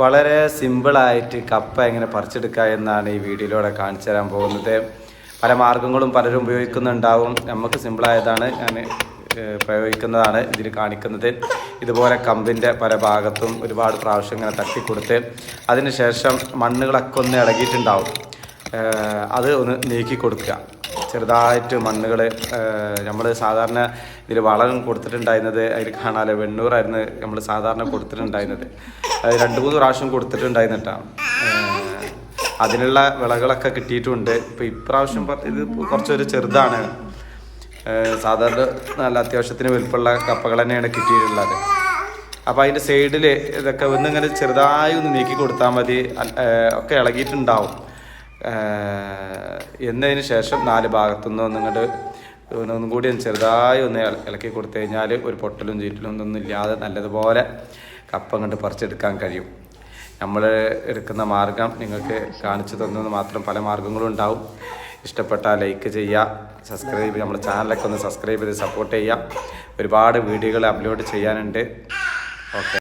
വളരെ സിമ്പിളായിട്ട് കപ്പ എങ്ങനെ പറിച്ചെടുക്കുക എന്നാണ് ഈ വീഡിയോയിലൂടെ കാണിച്ചു തരാൻ പോകുന്നത്. പല മാർഗങ്ങളും പലരും ഉപയോഗിക്കുന്നുണ്ടാവും. നമുക്ക് സിമ്പിളായതാണ് ഞാൻ പ്രയോഗിക്കുന്നതാണ് ഇതിൽ കാണിക്കുന്നത്. ഇതുപോലെ കമ്പിന്റെ പല ഭാഗത്തും ഒരുപാട് പ്രാവശ്യം ഇങ്ങനെ തട്ടിക്കൊടുത്ത് അതിനുശേഷം മണ്ണുകളൊക്കെ ഒന്ന് ഇളകിയിട്ടുണ്ടാവും. അത് ഒന്ന് നീക്കി കൊടുക്കുക. ചെറുതായിട്ട് മണ്ണുകൾ നമ്മൾ സാധാരണ ഇതിൽ വളം കൊടുത്തിട്ടുണ്ടായിരുന്നത് അതിൽ കാണാലോ? വെണ്ണൂറായിരുന്നു നമ്മൾ സാധാരണ കൊടുത്തിട്ടുണ്ടായിരുന്നത്. അത് രണ്ട് മൂന്ന് പ്രാവശ്യം കൊടുത്തിട്ടുണ്ടായിരുന്നിട്ടാണ് അതിനുള്ള വിളകളൊക്കെ കിട്ടിയിട്ടുണ്ട്. ഇപ്പോൾ ഇപ്രാവശ്യം ഇത് കുറച്ചൊരു ചെറുതാണ്. സാധാരണ നല്ല അത്യാവശ്യത്തിന് വലുപ്പമുള്ള കപ്പകൾ തന്നെയാണ് കിട്ടിയിട്ടുള്ളത്. അപ്പോൾ അതിന്റെ സൈഡിൽ ഇതൊക്കെ ഒന്നിങ്ങനെ ചെറുതായി ഒന്ന് നീക്കി കൊടുത്താൽ മതി. ഒക്കെ ഇളകിയിട്ടുണ്ടാവും. എന്നതിന് ശേഷം നാല് ഭാഗത്തുനിന്ന് നിങ്ങളുടെ ഒന്നും കൂടി ഒന്ന് ചെറുതായി ഒന്ന് ഇള- ഇളക്കി കൊടുത്തു കഴിഞ്ഞാൽ ഒരു പൊട്ടലും ചീറ്റലും ഒന്നും ഇല്ലാതെ നല്ലതുപോലെ കപ്പ കണ്ട് പറിച്ചെടുക്കാൻ കഴിയും. നമ്മൾ എടുക്കുന്ന മാർഗം നിങ്ങൾക്ക് കാണിച്ചു തന്നത് മാത്രം പല മാർഗങ്ങളും ഉണ്ടാവും. ഇഷ്ടപ്പെട്ടാൽ ലൈക്ക് ചെയ്യുക സബ്സ്ക്രൈബ് നമ്മുടെ ചാനലൊക്കെ ഒന്ന് സബ്സ്ക്രൈബ് ചെയ്ത് സപ്പോർട്ട് ചെയ്യുക ഒരുപാട് വീഡിയോകൾ അപ്ലോഡ് ചെയ്യാനുണ്ട്. ഓക്കെ.